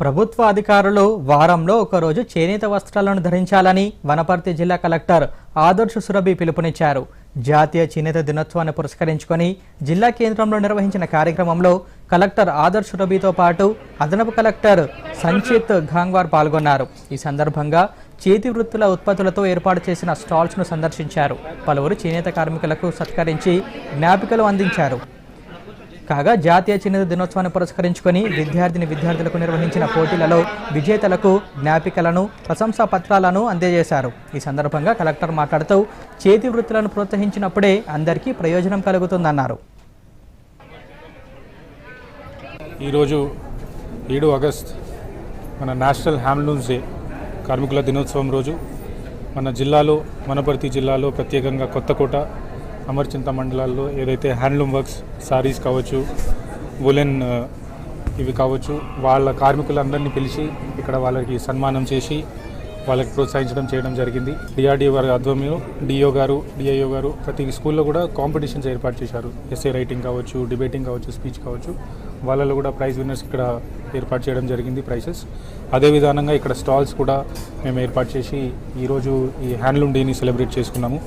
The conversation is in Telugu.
ప్రభుత్వ అధికారులు వారంలో ఒకరోజు చేనేత వస్త్రాలను ధరించాలని వనపర్తి జిల్లా కలెక్టర్ ఆదర్శ సురభి పిలుపునిచ్చారు. జాతీయ చేనేత దినోత్సవాన్ని పురస్కరించుకొని జిల్లా కేంద్రంలో నిర్వహించిన కార్యక్రమంలో కలెక్టర్ ఆదర్శ్ సురభితో పాటు అదనపు కలెక్టర్ సంచిత్ ఘాంగ్వార్ పాల్గొన్నారు. ఈ సందర్భంగా చేతి వృత్తుల ఉత్పత్తులతో ఏర్పాటు చేసిన స్టాల్స్ను సందర్శించారు. పలువురు చేనేత కార్మికులకు సత్కరించి జ్ఞాపికలు అందించారు. కాగా జాతీయ చేనేత దినోత్సవాన్ని పురస్కరించుకొని విద్యార్థిని విద్యార్థులకు నిర్వహించిన పోటీలలో విజేతలకు జ్ఞాపికలను ప్రశంసా పత్రాలను అందజేశారు. ఈ సందర్భంగా కలెక్టర్ మాట్లాడుతూ చేతి వృత్తులను ప్రోత్సహించినప్పుడే అందరికీ ప్రయోజనం కలుగుతుందన్నారు. ఈరోజు ఏడు ఆగస్ట్ మన నేషనల్ హ్యాండ్లూమ్స్ డే కార్మికుల దినోత్సవం రోజు. మన జిల్లాలో మనపర్తి జిల్లాలో ప్రత్యేకంగా కొత్తకోట అమర్చింత మండలాల్లో ఏదైతే హ్యాండ్లూమ్ వర్క్స్ సారీస్ కావచ్చు ఉలెన్ ఇవి కావచ్చు వాళ్ళ కార్మికులందరినీ పిలిచి ఇక్కడ వాళ్ళకి సన్మానం చేసి వాళ్ళకి ప్రోత్సహించడం చేయడం జరిగింది. డిఆర్డిఓ గారి ఆధ్వర్యంలో డిఓ గారు డిఐఓ గారు ప్రతి స్కూల్లో కూడా కాంపిటీషన్స్ ఏర్పాటు చేశారు. ఎస్ఏ రైటింగ్ కావచ్చు డిబేటింగ్ కావచ్చు స్పీచ్ కావచ్చు. వాళ్ళలో కూడా ప్రైజ్ విన్నర్స్ ఇక్కడ ఏర్పాటు చేయడం జరిగింది ప్రైజెస్. అదే విధానంగా ఇక్కడ స్టాల్స్ కూడా మేము ఏర్పాటు చేసి ఈరోజు ఈ హ్యాండ్లూమ్ డేని సెలబ్రేట్ చేసుకున్నాము.